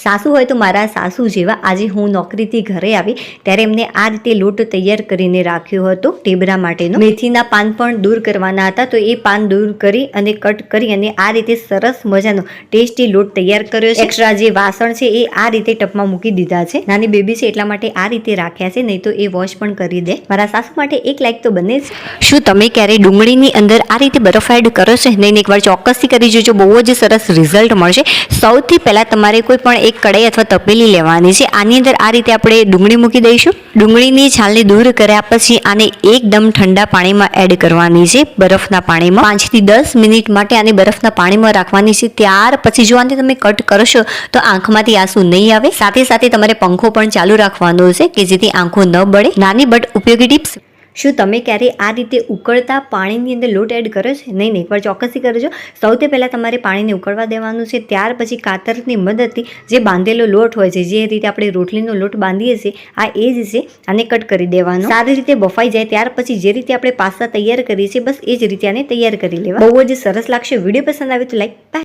સાસુ હોય તો મારા સાસુ જેવા આજે હું નોકરીથી ઘરે આવી ત્યારે એમને આ રીતે લોટ તૈયાર કરીને રાખ્યો હતો ટેબરા માટેનો. મેથીના પાન પણ દૂર કરવાના હતા તો એ પાન દૂર કરી અને કટ કરી અને આ રીતે સરસ મજાનો ટેસ્ટી લોટ તૈયાર કર્યો છે. એક્સ્ટ્રા જે વાસણ છે એ આ રીતે ટપમાં મૂકી દીધા છે. નાની બેબી છે એટલા માટે આ રીતે રાખ્યા છે, નહીં તો એ વોશ પણ કરી દે. મારા સાસુ માટે એક લાઈક તો બને જ. શું તમે ક્યારે ડુંગળીની અંદર આ રીતે બરફ એડ કરો છો? નહીં, એકવાર ચોક્કસથી કરી જોજો. બહુ જ સરસ રિઝલ્ટ મળશે. સૌથી પહેલાં તમારે કોઈ પણ એક કડાઈ અથવા તપેલી લેવાની છે. આની અંદર આ રીતે આપણે ડુંગળી મૂકી દઈશું. ડુંગળીની છાલને દૂર કર્યા પછી આને એકદમ ઠંડા પાણીમાં એડ કરવાની છે, બરફના પાણીમાં. પાંચથી દસ મિનિટ માટે આને બરફના પાણીમાં રાખવાની છે. ત્યાર પછી જો આને તમે કટ કરશો તો આંખમાંથી આંસુ નહીં આવે. સાથે સાથે તમારે પંખો પણ ચાલુ રાખવાનો છે કે જેથી આંખો ન બળે. નાની બટ ઉપયોગી ટિપ્સ શું તમે ક્યારે આ રીતે ઉકળતા પાણીની અંદર લોટ એડ કરો છો? નહીં નહીં, એકવાર ચોક્કસથી કરજો. સૌથી પહેલાં તમારે પાણીને ઉકળવા દેવાનું છે. ત્યાર પછી કાતરની મદદથી જે બાંધેલો લોટ હોય છે, જે રીતે આપણે રોટલીનો લોટ બાંધીએ છીએ, આ એ જ છે, આને કટ કરી દેવાનો. સારી રીતે બફાઈ જાય, ત્યાર પછી જે રીતે આપણે પાસ્તા તૈયાર કરીએ છીએ, બસ એ જ રીતે આને તૈયાર કરી લેવા. બહુ જ સરસ લાગશે. વીડિયો પસંદ આવે તો લાઈક